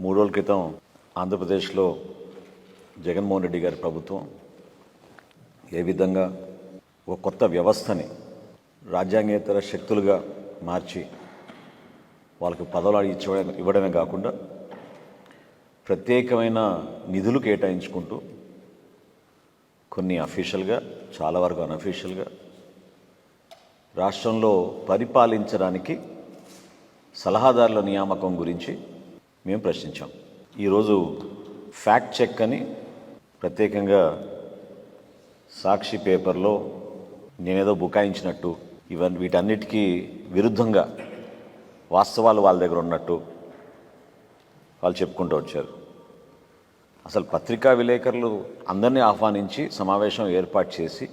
మూడు రోజుల క్రితం ఆంధ్రప్రదేశ్లో జగన్మోహన్ రెడ్డి గారి ప్రభుత్వం ఏ విధంగా ఒక కొత్త వ్యవస్థని రాజ్యాంగేతర శక్తులుగా మార్చి వాళ్ళకి పదవులు ఇచ్చడం ఇవ్వడమే కాకుండా ప్రత్యేకమైన నిధులు కేటాయించుకుంటూ కొన్ని అఫీషియల్గా చాలా వరకు అన్అఫీషియల్గా రాష్ట్రంలో పరిపాలించడానికి సలహాదారుల నియామకం గురించి మేము ప్రశ్నించాం. ఈరోజు ఫ్యాక్ట్ చెక్ అని ప్రత్యేకంగా సాక్షి పేపర్లో నేనేదో బుకాయించినట్టు ఇవన్నీ వీటన్నిటికీ విరుద్ధంగా వాస్తవాలు వాళ్ళ దగ్గర ఉన్నట్టు వాళ్ళు చెప్పుకుంటూ వచ్చారు. అసలు పత్రికా విలేకరులు అందరినీ ఆహ్వానించి సమావేశం ఏర్పాటు చేసి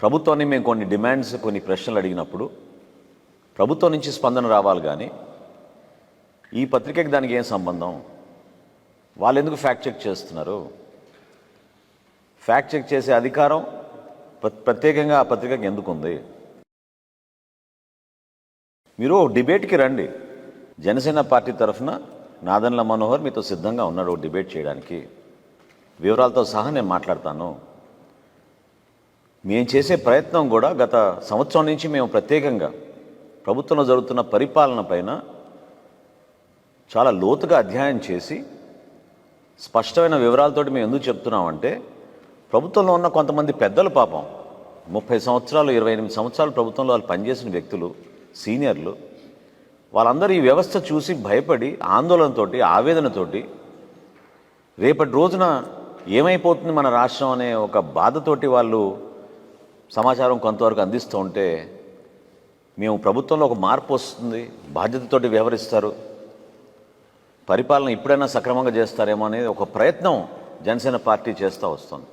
ప్రభుత్వాన్ని మేము కొన్ని డిమాండ్స్ కొన్ని ప్రశ్నలు అడిగినప్పుడు ప్రభుత్వం నుంచి స్పందన రావాలి కానీ ఈ పత్రికకి దానికి ఏం సంబంధం? వాళ్ళు ఎందుకు ఫ్యాక్ట్ చెక్ చేస్తున్నారు? ఫ్యాక్ట్ చెక్ చేసే అధికారం ప్ర- ప్రత్యేకంగా ఆ పత్రికకి ఎందుకు ఉంది మీరు డిబేట్కి రండి. జనసేన పార్టీ తరఫున నాదన్ల మనోహర్ మీతో సిద్ధంగా ఉన్నాడు ఓ డిబేట్ చేయడానికి. వివరాలతో సహా నేను మాట్లాడతాను. మేము చేసే ప్రయత్నం కూడా గత సంవత్సరం నుంచి మేము ప్రత్యేకంగా ప్రభుత్వంలో జరుగుతున్న పరిపాలన పైన చాలా లోతుగా అధ్యయనం చేసి స్పష్టమైన వివరాలతోటి మేము ఎందుకు చెప్తున్నామంటే ప్రభుత్వంలో ఉన్న కొంతమంది పెద్దలు పాపం ముప్పై సంవత్సరాలు ఇరవై ఎనిమిది సంవత్సరాలు ప్రభుత్వంలో వాళ్ళు పనిచేసిన వ్యక్తులు సీనియర్లు వాళ్ళందరూ ఈ వ్యవస్థ చూసి భయపడి ఆందోళనతోటి ఆవేదనతోటి రేపటి రోజున ఏమైపోతుంది మన రాష్ట్రం అనే ఒక బాధతోటి వాళ్ళు సమాచారం కొంతవరకు అందిస్తూ ఉంటే మేము ప్రభుత్వంలో ఒక మార్పు వస్తుంది బాధ్యతతోటి వ్యవహరిస్తారు. పరిపాలన ఇప్పుడైనా సక్రమంగా చేస్తారేమో అనేది ఒక ప్రయత్నం జనసేన పార్టీ చేస్తూ వస్తుంది.